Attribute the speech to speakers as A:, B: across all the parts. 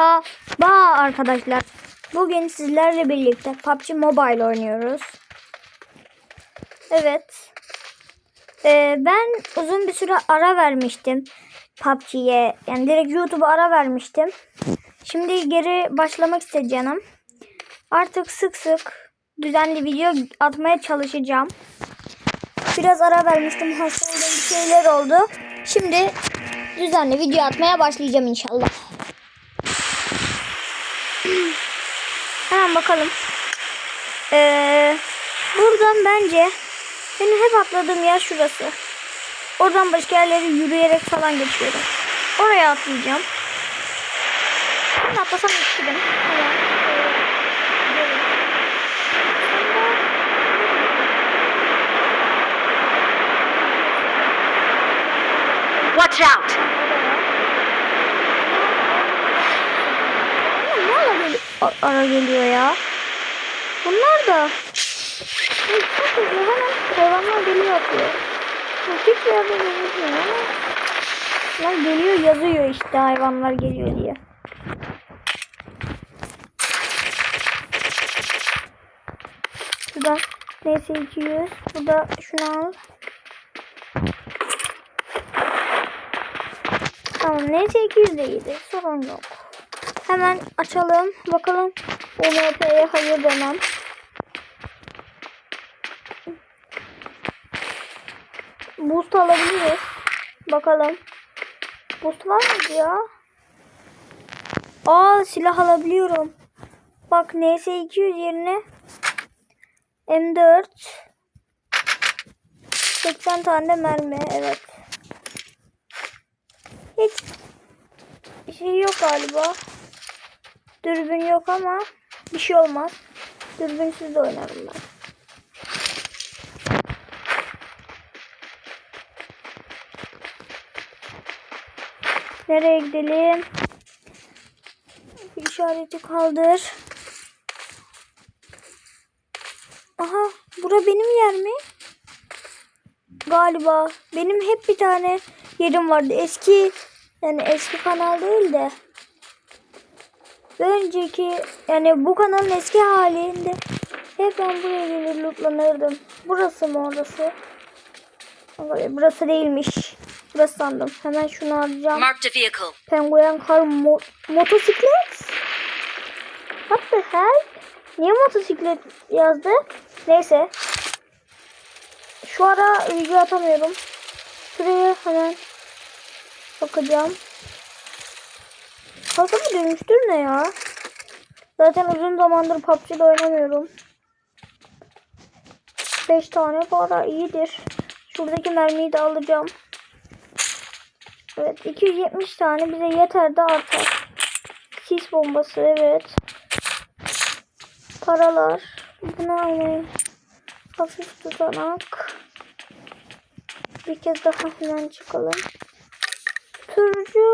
A: Merhaba arkadaşlar. Bugün sizlerle birlikte PUBG Mobile oynuyoruz. Evet. Ee, ben uzun bir süre ara vermiştim PUBG'ye. Yani direkt YouTube'a ara vermiştim. Şimdi geri başlamak isteyeceğim. Artık sık sık düzenli video atmaya çalışacağım. Biraz ara vermiştim. Hasta olduğum şeyler oldu. Şimdi düzenli video atmaya başlayacağım inşallah. Hemen bakalım. Ee, buradan bence benim hep atladığım yer şurası. Oradan başka yerleri yürüyerek falan geçiyorum. Oraya atlayacağım. Şimdi atlasam yetişirim.
B: Watch out!
A: Bunlar ne ara, geliyor ya? Bunlar da. Çok hızlı hemen hayvanlar geliyor atıyor. Bu Hiçbir yerde gözükmüyor ama. Lan geliyor yazıyor işte hayvanlar geliyor diye. Şurada neyse 200. Burada şunu al. Tamam neyse 200 de iyiydi. Sorun yok. Hemen açalım. Bakalım UMP'ye hayır demem. Boost alabiliriz. Bakalım. Boost var mıydı ya? Aa silah alabiliyorum. Bak NS200 yerine M4 80 tane mermi evet. Hiç şey yok galiba. Dürbün yok ama bir şey olmaz. Dürbünsüz de oynarım ben. Nereye gidelim? İşareti kaldır. Aha, bura benim yer mi? Galiba. Benim hep bir tane yerim vardı. Eski yani eski kanal değil de önceki yani bu kanalın eski halinde hep ben buraya gelir lootlanırdım. Burası mı orası? Burası değilmiş. Burası sandım. Hemen şunu alacağım.
B: Marked a vehicle.
A: Penguen kar mo motosiklet. What the hell? Niye motosiklet yazdı? Neyse. Şu ara video atamıyorum. Şuraya hemen bakacağım. Kasabı dönüştür ne ya? Zaten uzun zamandır PUBG'de oynamıyorum. 5 tane para iyidir. Şuradaki mermiyi de alacağım. Evet 270 tane bize yeter de artar. Sis bombası evet. Paralar. Bunu almayın. Hafif tutanak. Bir kez daha hemen çıkalım. Turcu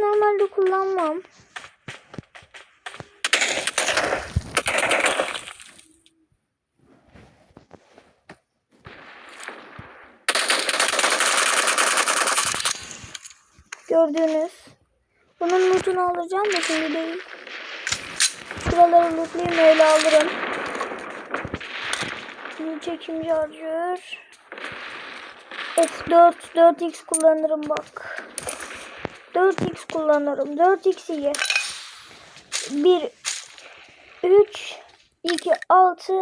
A: normalde kullanmam. Gördüğünüz. Bunun lootunu alacağım da şimdi değil. Şuraları lootlayayım öyle alırım. Şimdi çekim charger. F4 4x kullanırım bak. 4x kullanırım. 4x iyi. 1 3 2 6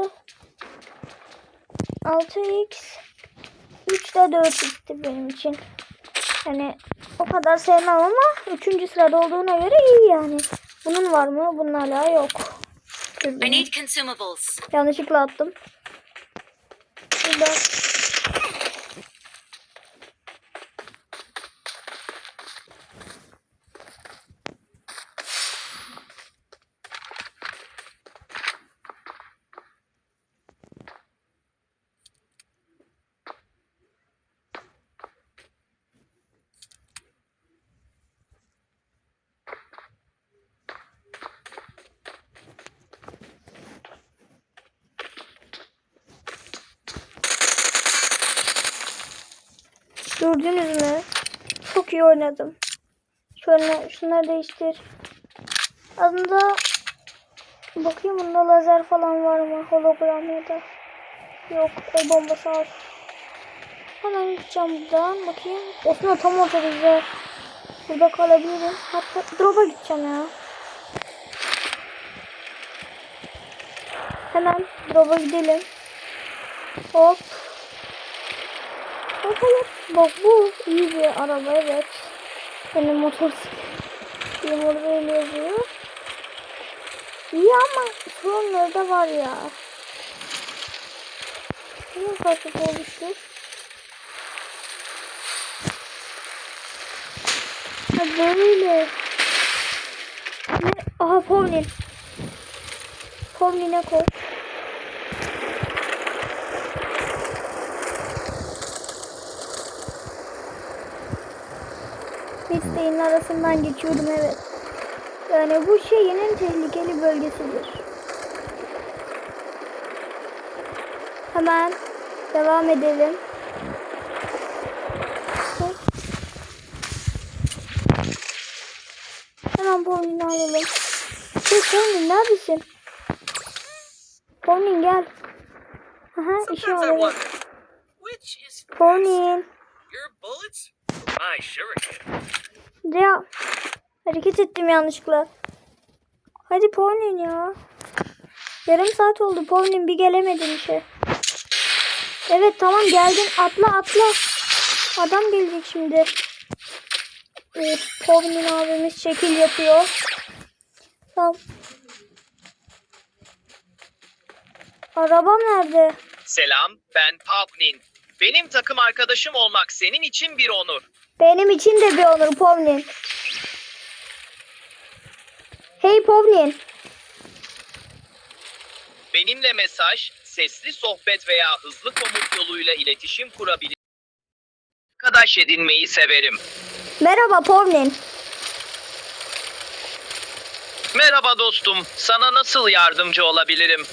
A: 6x 3 de 4x'tir benim için. Hani o kadar sevmem ama 3. sırada olduğuna göre iyi yani. Bunun var mı? Bunun hala yok.
B: I need consumables.
A: Yanlışlıkla attım. Burada Gördünüz mü? Çok iyi oynadım. Şöyle şunları değiştir. Aslında bakayım bunda lazer falan var mı? Hologram ya da yok. El bombası var. Hemen gideceğim buradan. Bakayım. Aslında tam ortada. Burada kalabilirim. Hatta drop'a gideceğim ya. Hemen drop'a gidelim. Hop. Hop. Bak bu iyi bir araba evet. Benim motosikletim orada öyle yazıyor. İyi ama sorunları da var ya. Niye farklı olmuştur? Ha böyle. Ne? Aha Povlin. Povlin'e koy. Listeğin arasından geçiyordum evet. Yani bu şeyin en tehlikeli bölgesidir. Hemen devam edelim. Hemen Pony'ni alalım. Hey Pony neredesin? Pony gel. Aha işe alalım.
C: wonder,
A: Ya hareket ettim yanlışlıkla. Hadi Pony ya. Yarım saat oldu Pony bir gelemedin işe. Evet tamam geldin atla atla. Adam gelecek şimdi. Evet, Pony abimiz şekil yapıyor. Tamam. Arabam nerede?
D: Selam, ben Pavnin. Benim takım arkadaşım olmak senin için bir onur.
A: Benim için de bir onur Povlin. Hey Povlin.
D: Benimle mesaj, sesli sohbet veya hızlı komut yoluyla iletişim kurabilir. Arkadaş edinmeyi severim.
A: Merhaba Povlin.
D: Merhaba dostum, sana nasıl yardımcı olabilirim?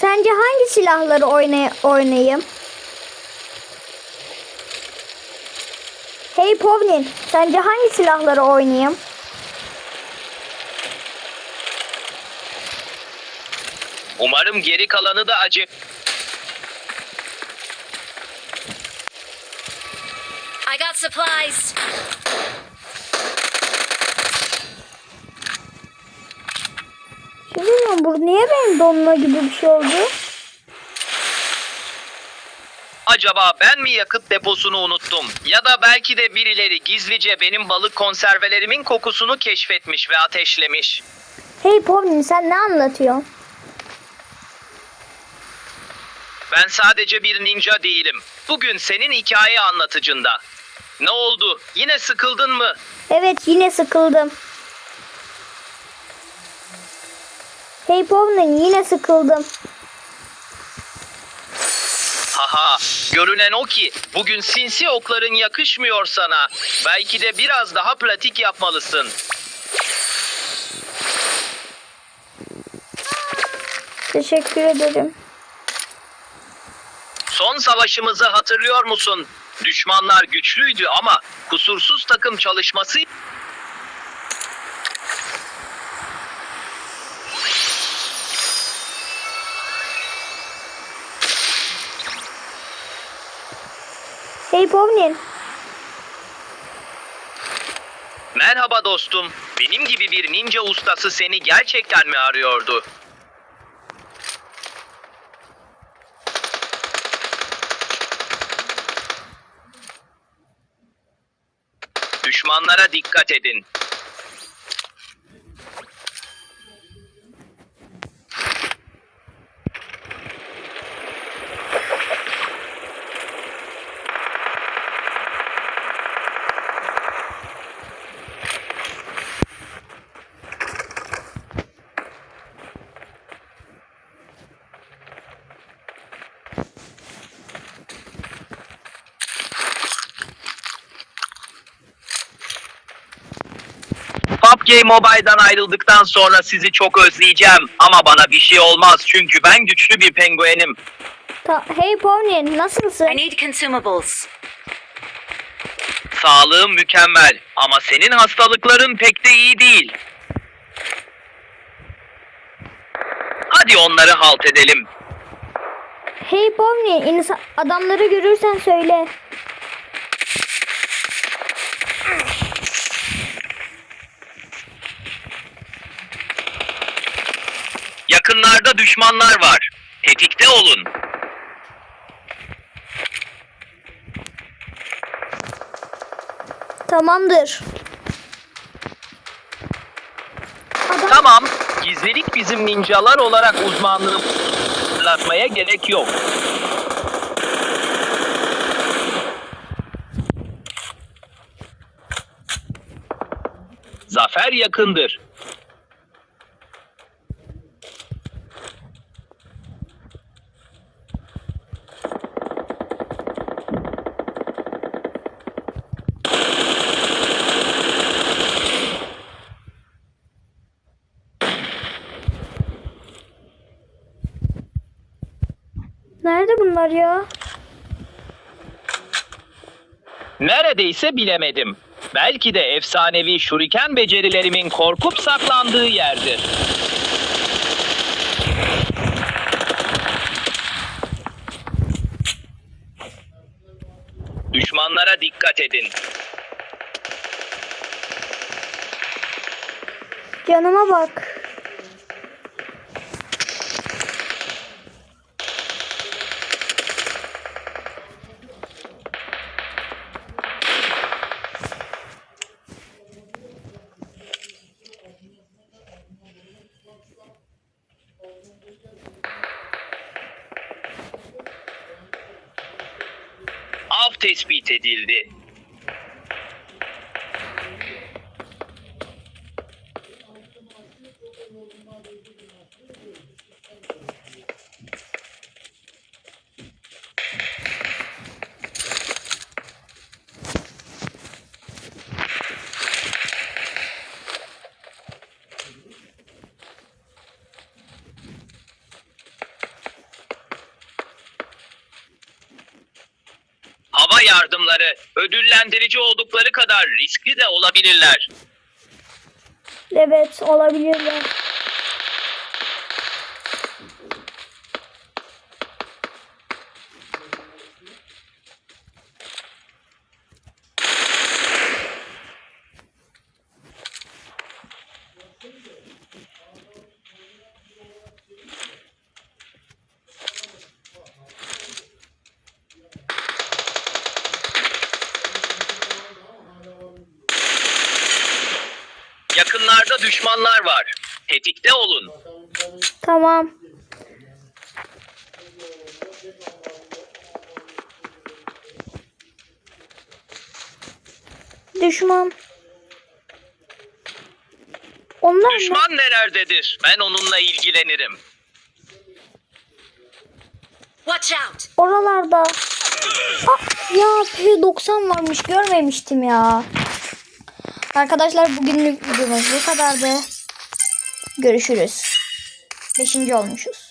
A: Sence hangi silahları oynay oynayayım? Hey Povlin, sence hangi silahları oynayayım?
D: Umarım geri kalanı da acı.
B: I got supplies.
A: Şimdi bilmiyorum bu niye benim donma gibi bir şey oldu?
D: Acaba ben mi yakıt deposunu unuttum? Ya da belki de birileri gizlice benim balık konservelerimin kokusunu keşfetmiş ve ateşlemiş.
A: Hey Povlin sen ne anlatıyorsun?
D: Ben sadece bir ninja değilim. Bugün senin hikaye anlatıcında. Ne oldu? Yine sıkıldın mı?
A: Evet yine sıkıldım. Hey Povlin yine sıkıldım.
D: Haha, görünen o ki bugün sinsi okların yakışmıyor sana. Belki de biraz daha pratik yapmalısın.
A: Teşekkür ederim.
D: Son savaşımızı hatırlıyor musun? Düşmanlar güçlüydü ama kusursuz takım çalışması
A: Hey Povlin.
D: Merhaba dostum. Benim gibi bir ninja ustası seni gerçekten mi arıyordu? Düşmanlara dikkat edin. PUBG Mobile'dan ayrıldıktan sonra sizi çok özleyeceğim ama bana bir şey olmaz çünkü ben güçlü bir penguenim.
A: Ta- hey Pony nasılsın?
B: I need consumables.
D: Sağlığım mükemmel ama senin hastalıkların pek de iyi değil. Hadi onları halt edelim.
A: Hey Pony insan adamları görürsen söyle.
D: Yakınlarda düşmanlar var. Tetikte olun.
A: Tamamdır. Adam
D: Tamam. Gizlilik bizim ninjalar olarak uzmanlığı fırlatmaya gerek yok. Zafer yakındır.
A: Nerede bunlar ya?
D: Neredeyse bilemedim. Belki de efsanevi şuriken becerilerimin korkup saklandığı yerdir. Düşmanlara dikkat edin.
A: Canıma bak.
D: Av tespit edildi. Hava yardımları ödüllendirici oldukları kadar riskli de olabilirler.
A: Evet olabilirler.
D: Yakınlarda düşmanlar var. Tetikte olun.
A: Tamam. Düşman. Onlar mı?
D: Düşman nerelerdedir? Ben onunla ilgilenirim.
B: Watch out!
A: Oralarda. Ah, ya P90 varmış görmemiştim ya. Arkadaşlar bugünlük videomuz bu kadardı. Görüşürüz. Beşinci olmuşuz.